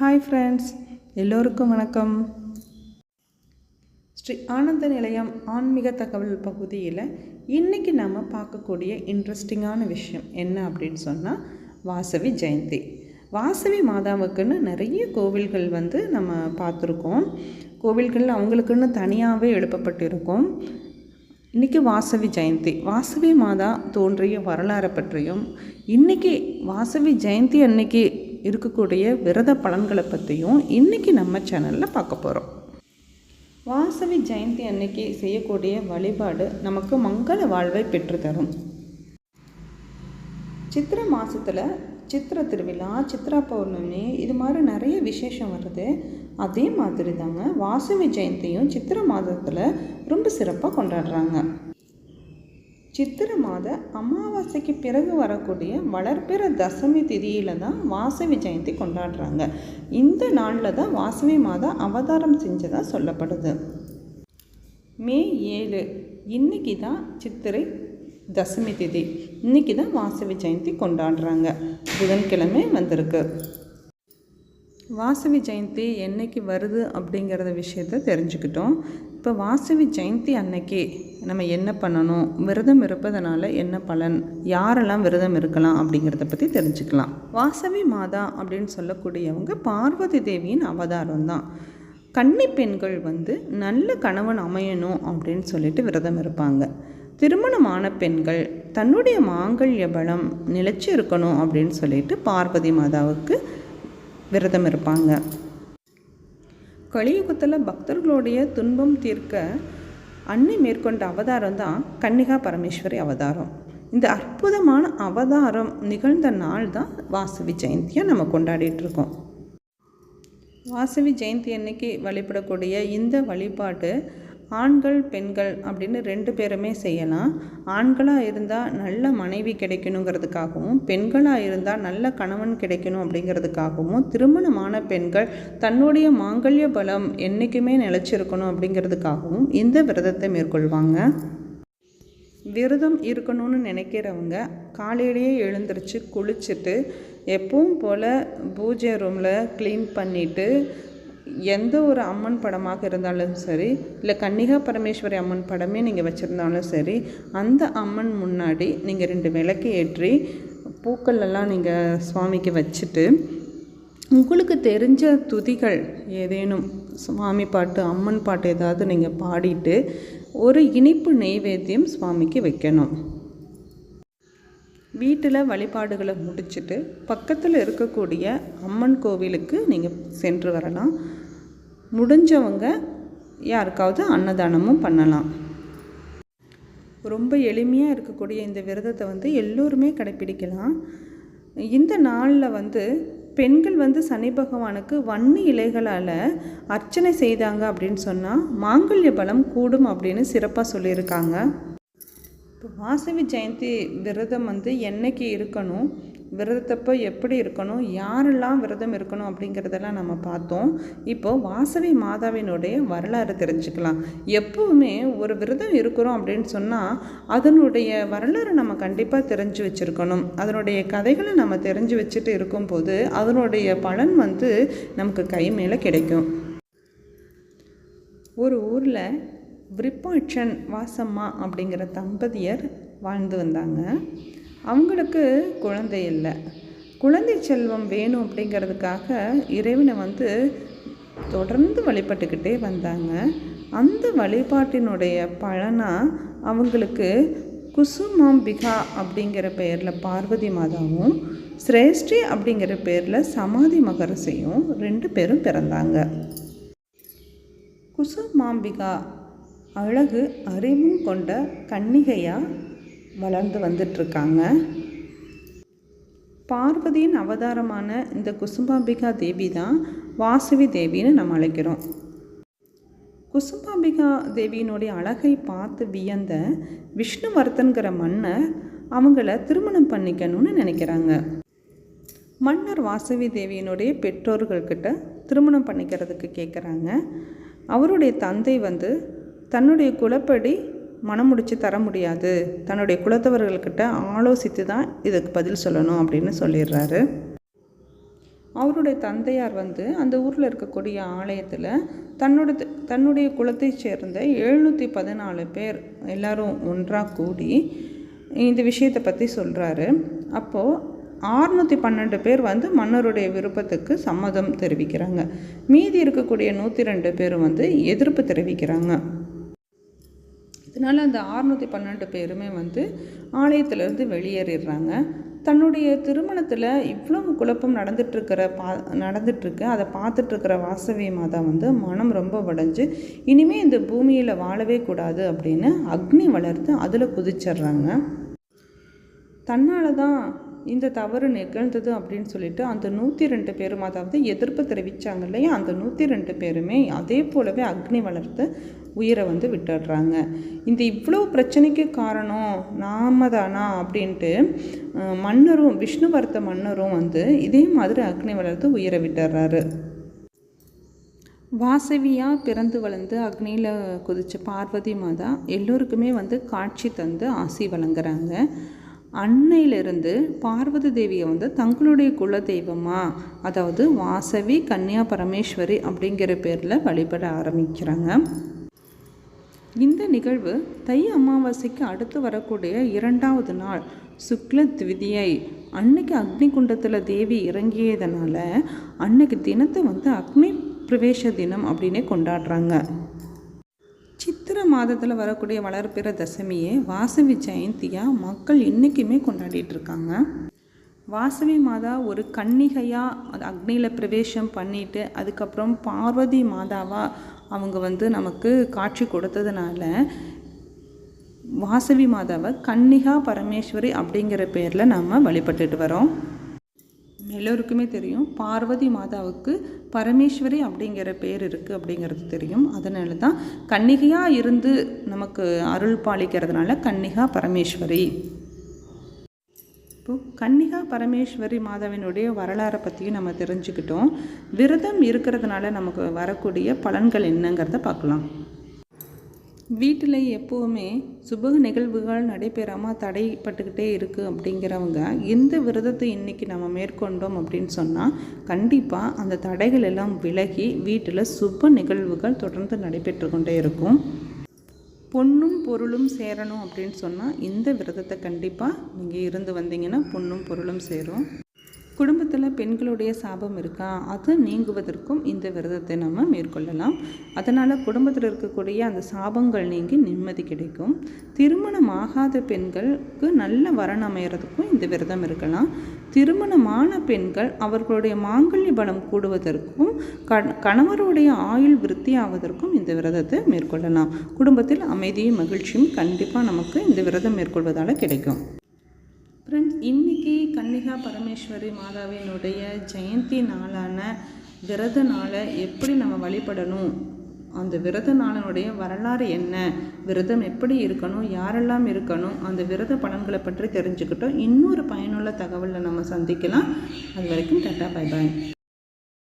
Hi friends எல்லோருக்கும் வணக்கம். ஸ்ரீ ஆனந்த நிலையம் ஆன்மீக தகவல் பகுதியில் இன்றைக்கி நம்ம பார்க்கக்கூடிய இன்ட்ரெஸ்டிங்கான விஷயம் என்ன அப்படின்னு சொன்னால் வாசவி ஜெயந்தி. வாசவி மாதாவுக்குன்னு நிறைய கோவில்கள் வந்து நம்ம பார்த்துருக்கோம். கோவில்கள் அவங்களுக்குன்னு தனியாகவே எழுப்பப்பட்டிருக்கும். இன்றைக்கி வாசவி ஜெயந்தி. வாசவி மாதா தோன்றிய வரலாறை பற்றியும் இன்றைக்கி வாசவி ஜெயந்தி அன்னைக்கு இருக்கக்கூடிய விரத பலன்களை பற்றியும் இன்றைக்கி நம்ம சேனலில் பார்க்க போகிறோம் வாசவி ஜெயந்தி அன்னைக்கு செய்யக்கூடிய வழிபாடு நமக்கு மங்கள வாழ்வை பெற்றுத்தரும். சித்திரை மாதத்தில் சித்திரை திருவிழா சித்ரா பௌர்ணமி இது மாதிரி நிறைய விசேஷம் வருது. அதே மாதிரி தாங்க வாசவி ஜெயந்தியும் சித்திரை மாதத்தில் ரொம்ப சிறப்பாக கொண்டாடுறாங்க. சித்திரை மாத அமாவாசைக்கு பிறகு வரக்கூடிய வளர்பிற தசமி திதியில் தான் வாசவி ஜெயந்தி கொண்டாடுறாங்க. இந்த நாளில் தான் வாசவி மாதம் அவதாரம் செஞ்சதாக சொல்லப்படுது. மே ஏழு இன்னைக்கு தான் சித்திரை தசமி திதி. இன்னைக்கு தான் வாசவி ஜெயந்தி கொண்டாடுறாங்க. புதன்கிழமை வந்திருக்கு. வாசவி ஜெயந்தி என்னைக்கு வருது அப்படிங்கிறத விஷயத்த தெரிஞ்சுக்கிட்டோம். இப்போ வாசவி ஜெயந்தி அன்னைக்கு நம்ம என்ன பண்ணணும்? விரதம் இருப்பதனால என்ன பலன்? யாரெல்லாம் விரதம் இருக்கலாம் அப்படிங்கிறத பற்றி தெரிஞ்சுக்கலாம். வாசவி மாதா அப்படின்னு சொல்லக்கூடியவங்க பார்வதி தேவியின் அவதாரம் தான். கன்னி பெண்கள் வந்து நல்ல கணவன் அமையணும் அப்படின்னு சொல்லிட்டு விரதம் இருப்பாங்க. திருமணமான பெண்கள் தன்னுடைய மாங்கல்ய பலம் நிலச்சி இருக்கணும் அப்படின்னு சொல்லிட்டு பார்வதி மாதாவுக்கு விரதம் இருப்பாங்க. கலியுகத்தில் பக்தர்களுடைய துன்பம் தீர்க்க அன்னை மேற்கொண்ட அவதாரம் தான் கன்னிகா பரமேஸ்வரி அவதாரம். இந்த அற்புதமான அவதாரம் நிகழ்ந்த நாள் தான் வாசவி ஜெயந்தியாக நம்ம கொண்டாடிட்டு இருக்கோம். வாசவி ஜெயந்தி அன்னைக்கு வழிபடக்கூடிய இந்த வழிபாடு ஆண்கள் பெண்கள் அப்படின்னு ரெண்டு பேருமே செய்யலாம். ஆண்களாக இருந்தால் நல்ல மனைவி கிடைக்கணுங்கிறதுக்காகவும் பெண்களாக இருந்தால் நல்ல கணவன் கிடைக்கணும் அப்படிங்கிறதுக்காகவும் திருமணமான பெண்கள் தன்னுடைய மாங்கல்ய பலம் என்றைக்குமே நிலச்சிருக்கணும் அப்படிங்கிறதுக்காகவும் இந்த விரதத்தை மேற்கொள்வாங்க. விரதம் இருக்கணும்னு நினைக்கிறவங்க காலையிலேயே எழுந்திரிச்சு குளிச்சுட்டு எப்பவும் போல் பூஜை ரூமில் க்ளீன் பண்ணிவிட்டு எந்த ஒரு அம்மன் படமாக இருந்தாலும் சரி இல்லை கன்னிகா பரமேஸ்வரி அம்மன் படமே நீங்கள் வச்சுருந்தாலும் சரி அந்த அம்மன் முன்னாடி நீங்கள் ரெண்டு விளக்கு ஏற்றி பூக்கள் எல்லாம் நீங்கள் சுவாமிக்கு வச்சுட்டு உங்களுக்கு தெரிஞ்ச துதிகள் ஏதேனும் சுவாமி பாட்டு அம்மன் பாட்டு ஏதாவது நீங்கள் பாடிட்டு ஒரு இனிப்பு நெய்வேத்தியம் சுவாமிக்கு வைக்கணும். வீட்டில் வழிபாடுகளை முடிச்சுட்டு பக்கத்தில் இருக்கக்கூடிய அம்மன் கோவிலுக்கு நீங்கள் சென்று வரலாம். முடிஞ்சவங்க யாருக்காவது அன்னதானமும் பண்ணலாம். ரொம்ப எளிமையாக இருக்கக்கூடிய இந்த விரதத்தை வந்து எல்லோருமே கடைப்பிடிக்கலாம். இந்த நாளில் வந்து பெண்கள் வந்து சனி பகவானுக்கு வன்னி இலைகளால் அர்ச்சனை செய்தாங்க அப்படின்னு சொன்னால் மாங்கல்ய பலம் கூடும் அப்படின்னு சிறப்பாக சொல்லியிருக்காங்க. இப்போ வாசவி ஜெயந்தி விரதம் வந்து என்னைக்கு இருக்கணும்? விரதத்தப்போ எப்படி இருக்கணும் யாரெல்லாம் விரதம் இருக்கணும் அப்படிங்கிறதெல்லாம் நம்ம பார்த்தோம். இப்போது வாசவி மாதாவினுடைய வரலாறு தெரிஞ்சுக்கலாம். எப்போவுமே ஒரு விரதம் இருக்கிறோம் அப்படின்னு சொன்னால் அதனுடைய வரலாறு நம்ம கண்டிப்பாக தெரிஞ்சு வச்சுருக்கணும். அதனுடைய கதைகளை நம்ம தெரிஞ்சு வச்சுட்டு இருக்கும்போது அதனுடைய பலன் வந்து நமக்கு கை மேலே கிடைக்கும். ஒரு ஊரில் விருப்பாட்சன் வாசம்மா அப்படிங்கிற தம்பதியர் வாழ்ந்து வந்தாங்க. அவங்களுக்கு குழந்தை இல்லை. குழந்தை செல்வம் வேணும் அப்படிங்கிறதுக்காக இறைவனை வந்து தொடர்ந்து வழிபட்டுக்கிட்டே வந்தாங்க. அந்த வழிபாட்டினுடைய பலனாக அவங்களுக்கு குசுமாம்பிகா அப்படிங்கிற பெயரில் பார்வதி மாதாவும் சிரேஷ்டி அப்படிங்கிற பேரில் சமாதி மகரசையும் ரெண்டு பேரும் பிறந்தாங்க. குசுமாம்பிகா அழகு அறிவும் கொண்ட கன்னிகையாக வளர்ந்து வந்துட்டுருக்காங்க பார்வதியின் அவதாரமான இந்த குசும்பாம்பிகா தேவி தான் வாசவி தேவின்னு நம்ம அழைக்கிறோம். குசும்பாம்பிகா தேவியினுடைய அழகை பார்த்து வியந்த விஷ்ணுவர்த்தன்கிற மன்னர் அவங்கள திருமணம் பண்ணிக்கணும்னு நினைக்கிறாங்க. மன்னர் வாசவி தேவியினுடைய பெற்றோர்கள்கிட்ட திருமணம் பண்ணிக்கிறதுக்கு கேட்குறாங்க அவருடைய தந்தை வந்து தன்னுடைய குலப்படி மனம் முடித்து தர முடியாது. தன்னுடைய குலத்தவர்கள்கிட்ட ஆலோசித்து தான் இதுக்கு பதில் சொல்லணும் அப்படின்னு சொல்லிடுறாரு. அவருடைய தந்தையார் வந்து அந்த ஊரில் இருக்கக்கூடிய ஆலயத்தில் தன்னோட தன்னுடைய குலத்தைச் சேர்ந்த எழுநூற்றி பதினாலு பேர் எல்லாரும் ஒன்றாக கூடி இந்த விஷயத்தை பற்றி சொல்கிறாரு அப்போது ஆறுநூற்றி பன்னெண்டு பேர் வந்து மன்னருடைய விருப்பத்துக்கு சம்மதம் தெரிவிக்கிறாங்க. மீதி இருக்கக்கூடிய நூற்றி ரெண்டு பேர் வந்து எதிர்ப்பு தெரிவிக்கிறாங்க. இதனால் அந்த ஆறுநூற்றி பன்னெண்டு பேருமே வந்து ஆலயத்திலேருந்து வெளியேறிடுறாங்க. தன்னுடைய திருமணத்தில் இவ்வளவு குழப்பம் நடந்துட்டுருக்கிற பா நடந்துட்டுருக்கு. அதை பார்த்துட்ருக்கிற வாசவி மாதா வந்து மனம் ரொம்ப உடஞ்சி இனிமேல் இந்த பூமியில் வாழவே கூடாது அப்படின்னு அக்னி வளர்த்து அதில் குதிச்சிட்றாங்க. தன்னால் தான் இந்த தவறு நிகழ்ந்தது அப்படின்னு சொல்லிட்டு அந்த நூற்றி ரெண்டு பேரும் அதாவது எதிர்ப்பு தெரிவித்தாங்க இல்லையா? அந்த நூற்றி ரெண்டு பேருமே அதே போலவே அக்னி வளர்த்து உயிரை வந்து விட்டுடுறாங்க. இந்த இவ்வளோ பிரச்சனைக்கு காரணம் நாம தானா அப்படின்ட்டு மன்னரும் விஷ்ணுவர்த்த மன்னரும் வந்து இதே மாதிரி அக்னி வளர்த்து உயிரை விட்டுடுறாரு. வாசவியாக பிறந்து வளர்ந்து அக்னியில் குதித்த பார்வதி மாதா எல்லோருக்குமே வந்து காட்சி தந்து ஆசி வழங்குறாங்க. அன்னையிலிருந்து பார்வதி தேவியை வந்து தங்களுடைய குல தெய்வமா அதாவது வாசவி கன்னியா பரமேஸ்வரி அப்படிங்கிற பேரில் வழிபட ஆரம்பிக்கிறாங்க. இந்த நிகழ்வு தை அமாவாசைக்கு அடுத்து வரக்கூடிய இரண்டாவது நாள் சுக்ல திவிதியை. அன்னைக்கு அக்னி குண்டத்தில் தேவி இறங்கியதுனால அன்னைக்கு தினத்தை வந்து அக்னி பிரவேச தினம் அப்படின்னே கொண்டாடுறாங்க. சித்திர மாதத்தில் வரக்கூடிய வளர்ப்பிற தசமியை வாசவி ஜெயந்தியாக மக்கள் இன்றைக்குமே கொண்டாடிட்டு இருக்காங்க. வாசவி மாதா ஒரு கன்னிகையாக அக்னியில் பிரவேசம் பண்ணிட்டு அதுக்கப்புறம் பார்வதி மாதாவாக அவங்க வந்து நமக்கு காட்சி கொடுத்ததுனால வாசவி மாதாவை கன்னிகா பரமேஸ்வரி அப்படிங்கிற பேரில் நம்ம வழிபட்டுட்டு வரோம். எல்லோருக்குமே தெரியும். பார்வதி மாதாவுக்கு பரமேஸ்வரி அப்படிங்கிற பேர் இருக்குது அப்படிங்கிறது தெரியும். அதனால தான் கன்னிகையாக இருந்து நமக்கு அருள் பாலிக்கிறதுனால கன்னிகா பரமேஸ்வரி. இப்போது கன்னிகா பரமேஸ்வரி மாதாவினுடைய வரலாறை பற்றியும் நம்ம தெரிஞ்சுக்கிட்டோம். விரதம் இருக்கிறதுனால நமக்கு வரக்கூடிய பலன்கள் என்னங்கிறத பார்க்கலாம். வீட்டில் எப்போவுமே சுப நிகழ்வுகள் நடைபெறாமல் தடைப்பட்டுக்கிட்டே இருக்குது அப்படிங்கிறவங்க எந்த விரதத்தை இன்றைக்கி நம்ம மேற்கொண்டோம் அப்படின்னு சொன்னால் கண்டிப்பாக அந்த தடைகள் எல்லாம் விலகி வீட்டில் சுப நிகழ்வுகள் தொடர்ந்து நடைபெற்று கொண்டே இருக்கும். பொண்ணும் பொருளும் சேரணும் அப்படின்னு சொன்னால் இந்த விரதத்தை கண்டிப்பாக நீங்கள் இருந்து வந்தீங்கன்னா பொண்ணும் பொருளும் சேரும். குடும்பத்தில் பெண்களுடைய சாபம் இருக்கா? அது நீங்குவதற்கும் இந்த விரதத்தை நம்ம மேற்கொள்ளலாம். அதனால் குடும்பத்தில் இருக்கக்கூடிய அந்த சாபங்கள் நீங்கி நிம்மதி கிடைக்கும். திருமணம் ஆகாத பெண்களுக்கு நல்ல வரன் அமைகிறதுக்கும் இந்த விரதம் இருக்கலாம். திருமணமான பெண்கள் அவர்களுடைய மாங்கல்ய பலம் கூடுவதற்கும் கணவருடைய ஆயுள் விருத்தி ஆவதற்கும் இந்த விரதத்தை மேற்கொள்ளலாம். குடும்பத்தில் அமைதியும் மகிழ்ச்சியும் கண்டிப்பாக நமக்கு இந்த விரதம் மேற்கொள்வதால் கிடைக்கும். ஃப்ரெண்ட்ஸ் இன்றைக்கி கன்னிகா பரமேஸ்வரி மாதாவினுடைய ஜெயந்தி நாளான விரத நாளை எப்படி நம்ம வழிபடணும்? அந்த விரத நாளனுடைய வரலாறு என்ன? விரதம் எப்படி இருக்கணும்? யாரெல்லாம் இருக்கணும்? அந்த விரத பலன்களை பற்றி தெரிஞ்சுக்கிட்டோம். இன்னொரு பயனுள்ள தகவலில் நம்ம சந்திக்கலாம். அது வரைக்கும் டட்டா பை பாய்